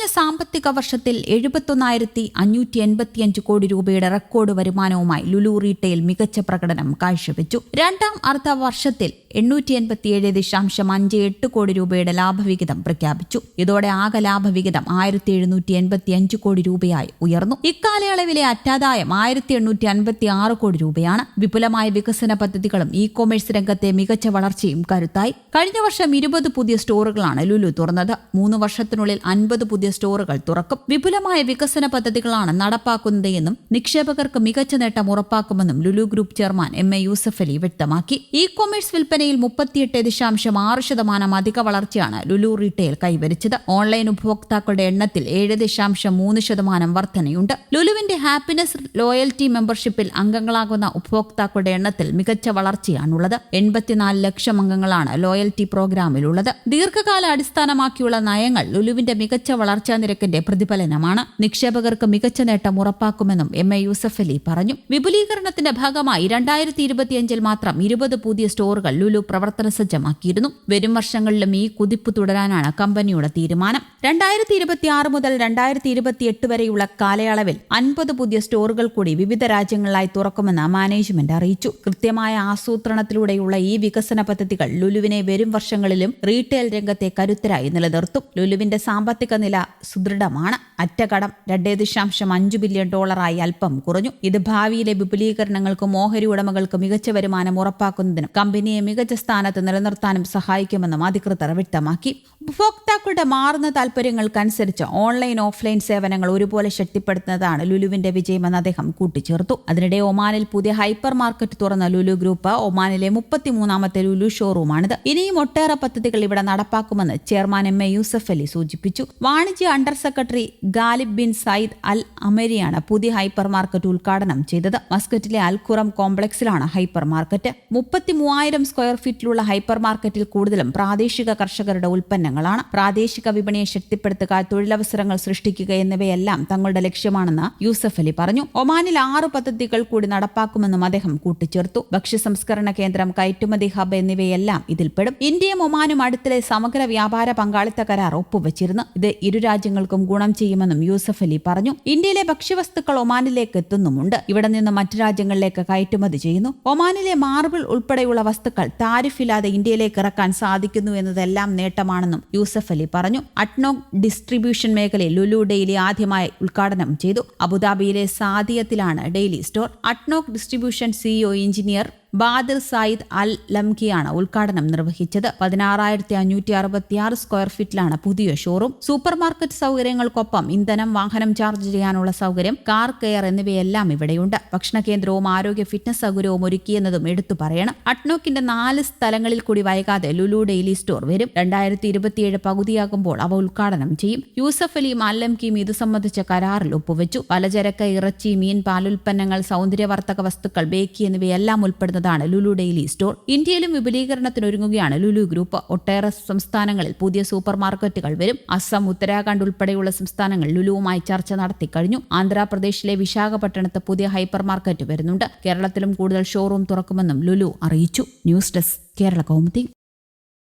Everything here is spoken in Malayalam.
കഴിഞ്ഞ സാമ്പത്തിക വർഷത്തിൽ എഴുപത്തൊന്നായിരത്തി അഞ്ഞൂറ്റി എൺപത്തിയഞ്ച് കോടി രൂപയുടെ റെക്കോർഡ് വരുമാനവുമായി ലുലു റീറ്റെയിൽ മികച്ച പ്രകടനം കാഴ്ചവെച്ചു. രണ്ടാം അർദ്ധ വർഷത്തിൽ എണ്ണൂറ്റി എൺപത്തിയേഴ് ദശാംശം അഞ്ച് എട്ട് കോടി രൂപയുടെ ലാഭവിഹിതം പ്രഖ്യാപിച്ചു. ഇതോടെ ആകെ ലാഭവിഹിതം ആയിരത്തി എഴുന്നൂറ്റി എൺപത്തി അഞ്ച് കോടി രൂപയായി ഉയർന്നു. ഇക്കാലയളവിലെ അറ്റാദായം ആയിരത്തി എണ്ണൂറ്റി അൻപത്തി ആറ് കോടി രൂപയാണ്. വിപുലമായ വികസന പദ്ധതികളും ഇ കൊമേഴ്സ് രംഗത്തെ മികച്ച വളർച്ചയും കരുത്തായി. കഴിഞ്ഞ വർഷം ഇരുപത് പുതിയ സ്റ്റോറുകളാണ് ലുലു തുറന്നത്. മൂന്ന് വർഷത്തിനുള്ളിൽ അൻപത് പുതിയ സ്റ്റോറുകൾ തുറക്കും. വിപുലമായ വികസന പദ്ധതികളാണ് നടപ്പാക്കുന്നത് എന്നും നിക്ഷേപകർക്ക് മികച്ച നേട്ടം ഉറപ്പാക്കുമെന്നും Lulu group chairman M A Yusuff Ali വ്യക്തമാക്കി. ഇ കൊമേഴ്സ് വിൽപ്പനയിൽ മുപ്പത്തിയെട്ട് ദശാംശം ആറ് ശതമാനം അധിക വളർച്ചയാണ് ലുലു റീറ്റെയിൽ കൈവരിച്ചത്. ഓൺലൈൻ ഉപഭോക്താക്കളുടെ എണ്ണത്തിൽ ഏഴ് ദശാംശം മൂന്ന് ശതമാനം വർധനയുണ്ട്. ലുലുവിന്റെ ഹാപ്പിനെസ് ലോയൽറ്റി മെമ്പർഷിപ്പിൽ അംഗങ്ങളാകുന്ന ഉപഭോക്താക്കളുടെ എണ്ണത്തിൽ മികച്ച വളർച്ചയാണുള്ളത്. എൺപത്തിനാല് ലക്ഷം അംഗങ്ങളാണ് ലോയൽറ്റി പ്രോഗ്രാമിലുള്ളത്. ദീർഘകാല അടിസ്ഥാനമാക്കിയുള്ള നയങ്ങൾ ലുലുവിന്റെ മികച്ച വളർച്ചാ നിരക്കിന്റെ പ്രതിഫലനമാണ്. നിക്ഷേപകർക്ക് മികച്ച നേട്ടം ഉറപ്പാക്കുമെന്നും എം എ യൂസഫ് അലി പറഞ്ഞു. വിപുലീകരണത്തിന്റെ ഭാഗമായി രണ്ടായിരത്തി ഇരുപത്തിയഞ്ചിൽ മാത്രം ഇരുപത് പുതിയ സ്റ്റോറുകൾ ലുലു പ്രവർത്തന സജ്ജമാക്കിയിരുന്നു. വരും വർഷങ്ങളിലും ഈ കുതിപ്പ് തുടരാനാണ് കമ്പനിയുടെ തീരുമാനം. രണ്ടായിരത്തി ഇരുപത്തി ആറ് മുതൽ രണ്ടായിരത്തി ഇരുപത്തിയെട്ട് വരെയുള്ള കാലയളവിൽ അൻപത് പുതിയ സ്റ്റോറുകൾ കൂടി വിവിധ രാജ്യങ്ങളിലായി തുറക്കുമെന്ന് മാനേജ്മെന്റ് അറിയിച്ചു. കൃത്യമായ ആസൂത്രണത്തിലൂടെയുള്ള ഈ വികസന പദ്ധതികൾ ലുലുവിനെ വരും വർഷങ്ങളിലും റീറ്റെയിൽ രംഗത്തെ കരുത്തരായി നിലനിർത്തും. ലുലുവിന്റെ സാമ്പത്തിക നില സുദൃഢമാണ്. അറ്റകടം രണ്ടേ ദശാംശം അഞ്ച് ബില്യൺ ഡോളറായി അല്പം കുറഞ്ഞു. ഇത് ഭാവിയിലെ വിപുലീകരണങ്ങൾക്കും ഓഹരി ഉടമകൾക്ക് മികച്ച വരുമാനം ഉറപ്പാക്കുന്നതിനും കമ്പനിയെ മികച്ച സ്ഥാനത്ത് നിലനിർത്താനും സഹായിക്കുമെന്നും അധികൃതർ വ്യക്തമാക്കി. ഉപഭോക്താക്കളുടെ മാറുന്ന താൽപര്യങ്ങൾക്കനുസരിച്ച് ഓൺലൈൻ ഓഫ്ലൈൻ സേവനങ്ങൾ ഒരുപോലെ ശക്തിപ്പെടുത്തുന്നതാണ് ലുലുവിന്റെ വിജയമെന്ന് അദ്ദേഹം കൂട്ടിച്ചേർത്തു. അതിനിടെ ഒമാനിൽ പുതിയ ഹൈപ്പർ മാർക്കറ്റ് തുറന്ന ലുലു ഗ്രൂപ്പ് ഒമാനിലെ മുപ്പത്തിമൂന്നാമത്തെ ലുലു ഷോറൂമാണിത്. ഇനിയും ഒട്ടേറെ പദ്ധതികൾ ഇവിടെ നടപ്പാക്കുമെന്ന് chairman M A Yusuff Ali സൂചിപ്പിച്ചു. വാണിജ്യ under secretary Ghalib bin Sayyid Al അമരിയാണ് പുതിയ ഹൈപ്പർ മാർക്കറ്റ് ഉദ്ഘാടനം ചെയ്തത്. മസ്കറ്റിലെ അൽഖുറം കോംപ്ലക്സിലാണ് ഹൈപ്പർ മാർക്കറ്റ്. മുപ്പത്തി മൂവായിരം സ്ക്വയർ ഫീറ്റിലുള്ള ഹൈപ്പർ മാർക്കറ്റിൽ കൂടുതലും പ്രാദേശിക കർഷകരുടെ ഉൽപ്പന്നങ്ങളാണ്. പ്രാദേശിക വിപണിയെ ശക്തിപ്പെടുത്തുക തൊഴിലവസരങ്ങൾ സൃഷ്ടിക്കുക എന്നിവയെല്ലാം തങ്ങളുടെ ലക്ഷ്യമാണെന്ന് യൂസഫ് അലി പറഞ്ഞു. ഒമാനിൽ ആറ് പദ്ധതികൾ കൂടി നടപ്പാക്കുമെന്നും അദ്ദേഹം കൂട്ടിച്ചേർത്തു. ഭക്ഷ്യ സംസ്കരണ കേന്ദ്രം കയറ്റുമതി ഹബ് എന്നിവയെല്ലാം ഇതിൽപ്പെടും. ഇന്ത്യയും ഒമാനും അടുത്തിടെ സമഗ്ര വ്യാപാര പങ്കാളിത്ത കരാർ ഒപ്പുവച്ചിരുന്നു. ഇത് ഇരു രാജ്യങ്ങൾക്കും ഗുണം ചെയ്യുമെന്നും യൂസഫ് അലി പറഞ്ഞു. ഇന്ത്യയിലെ ഭക്ഷ്യവസ്തുക്കൾ ഒമാനിലേക്ക് എത്തുന്നുമുണ്ട്. ഇവിടെ നിന്ന് മറ്റു രാജ്യങ്ങളിലേക്ക് കയറ്റുമതി ചെയ്യുന്നു. ഒമാനിലെ മാർബിൾ ഉൾപ്പെടെയുള്ള വസ്തുക്കൾ താരിഫില്ലാതെ ഇന്ത്യയിലേക്ക് ഇറക്കാൻ സാധിക്കുന്നു എന്നതെല്ലാം നേട്ടമാണെന്നും യൂസഫ് അലി പറഞ്ഞു. അട്നോക് ഡിസ്ട്രിബ്യൂഷൻ മേഖലയിൽ ലുലു ഡെയിലി ആദ്യമായി ഉദ്ഘാടനം ചെയ്തു. അബുദാബിയിലെ സാദിയത്തിലാണ് daily store. ADNOC distribution CEO engineer Bader Saeed Al ലംകിയാണ് ഉദ്ഘാടനം നിർവഹിച്ചത്. പതിനാറായിരത്തി അഞ്ഞൂറ്റി അറുപത്തിയാറ് സ്ക്വയർ ഫീറ്റിലാണ് പുതിയ ഷോറൂം. സൂപ്പർ മാർക്കറ്റ് സൗകര്യങ്ങൾക്കൊപ്പം ഇന്ധനം വാഹനം ചാർജ് ചെയ്യാനുള്ള സൗകര്യം കാർ കെയർ എന്നിവയെല്ലാം ഇവിടെയുണ്ട്. ഭക്ഷണ കേന്ദ്രവും ആരോഗ്യ ഫിറ്റ്നസ് സൗകര്യവും ഒരുക്കിയെന്നതും എടുത്തു പറയണം. അട്നോക്കിന്റെ നാല് സ്ഥലങ്ങളിൽ കൂടി വൈകാതെ ലുലു ഡെയിലി സ്റ്റോർ വരും. രണ്ടായിരത്തി ഇരുപത്തിയേഴ് പകുതിയാകുമ്പോൾ അവ ഉദ്ഘാടനം ചെയ്യും. യൂസഫ് അലിയും അല്ലംകിയും ഇത് സംബന്ധിച്ച കരാറിൽ ഒപ്പുവെച്ചു. പലചരക്ക് ഇറച്ചി മീൻ പാലുൽപ്പന്നങ്ങൾ സൗന്ദര്യവർത്തക വസ്തുക്കൾ ബേക്കി എന്നിവയെല്ലാം ഉൾപ്പെടുന്നതാണ് ലുലു ഡെയിലി സ്റ്റോർ. ഇന്ത്യയിലും വിപുലീകരണത്തിനൊരുങ്ങുകയാണ് ലുലു ഗ്രൂപ്പ്. ഒട്ടേറെ സംസ്ഥാനങ്ങളിൽ പുതിയ സൂപ്പർ മാർക്കറ്റുകൾ വരും. അസം ഉത്തരാഖണ്ഡ് ഉൾപ്പെടെയുള്ള സംസ്ഥാനങ്ങൾ ലുലുവുമായി ചർച്ച നടത്തി കഴിഞ്ഞു. ആന്ധ്രാപ്രദേശിലെ വിശാഖപട്ടണത്ത് പുതിയ ഹൈപ്പർ മാർക്കറ്റ് വരുന്നുണ്ട്. കേരളത്തിലും കൂടുതൽ ഷോറൂം തുറക്കുമെന്നും ലുലു അറിയിച്ചു. News desk Kerala Kaumudi.